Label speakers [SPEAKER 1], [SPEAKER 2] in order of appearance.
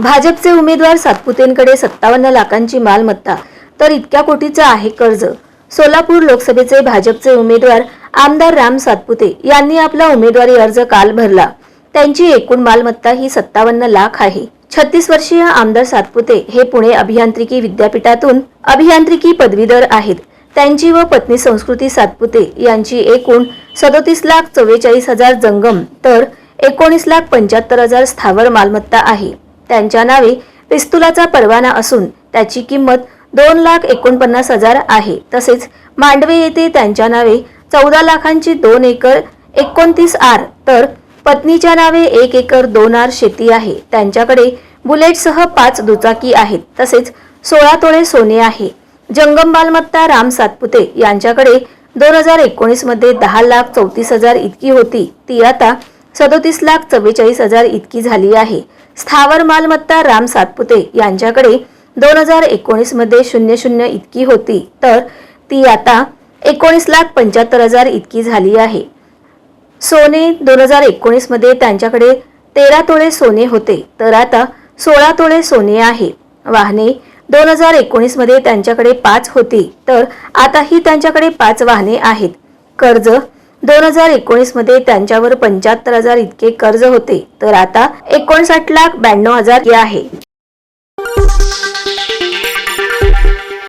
[SPEAKER 1] भाजपचे उमेदवार सातपुतेंकडे सत्तावन्न लाखांची मालमत्ता तर इतक्या कोटीचं आहे कर्ज. सोलापूर लोकसभेचे भाजपचे उमेदवार आमदार राम सातपुते यांनी आपला उमेदवारी अर्ज काल भरला. त्यांची एकूण मालमत्ता ही सत्तावन्न लाख आहे. छत्तीस वर्षीय आमदार सातपुते हे पुणे अभियांत्रिकी विद्यापीठातून अभियांत्रिकी पदवीधर आहेत. त्यांची व पत्नी संस्कृती सातपुते यांची एकूण सदोतीस लाख चव्वेचाळीस हजार जंगम तर एकोणीस लाख पंच्याहत्तर हजार स्थावर मालमत्ता आहे. त्यांच्या नावे पिस्तुलाचा परवाना असून त्याची किंमत दोन लाख एकोणपन्नास हजार आहे. तसेच मांडवे येथे त्यांच्या नावे चौदा लाखांची दोन एकर एकोणतीस आर तर पत्नीच्या नावे एक एकर दोन आर शेती आहे. त्यांच्याकडे बुलेटसह पाच दुचाकी आहेत. तसेच सोळा तोळे सोने आहे. जंगम मालमत्ता राम सातपुते यांच्याकडे दोन हजार एकोणीसमध्ये दहा लाख चौतीस हजार इतकी होती. ती आता सदोतीस लाख चव्वेचाळीस हजार इतकी झाली आहे. स्थावर मालमत्ता राम सातपुते यांच्याकडे दोन हजार एकोणीसमध्ये शून्य शून्य इतकी होती. तर ती आता एकोणीस लाख पंच्याहत्तर हजार इतकी झाली आहे. सोने दोन हजार एकोणीसमध्ये त्यांच्याकडे तेरा तोळे सोने होते. तर आता सोळा तोळे सोने आहे. वाहने दोन हजार एकोणीसमध्ये त्यांच्याकडे पाच होती. तर आताही त्यांच्याकडे पाच वाहने आहेत. कर्ज दोन हजार एकोणीसमध्ये त्यांच्यावर पंच्याहत्तर हजार इतके कर्ज होते. तर आता एकोणसाठ लाख ब्याण्णव हजार आहे.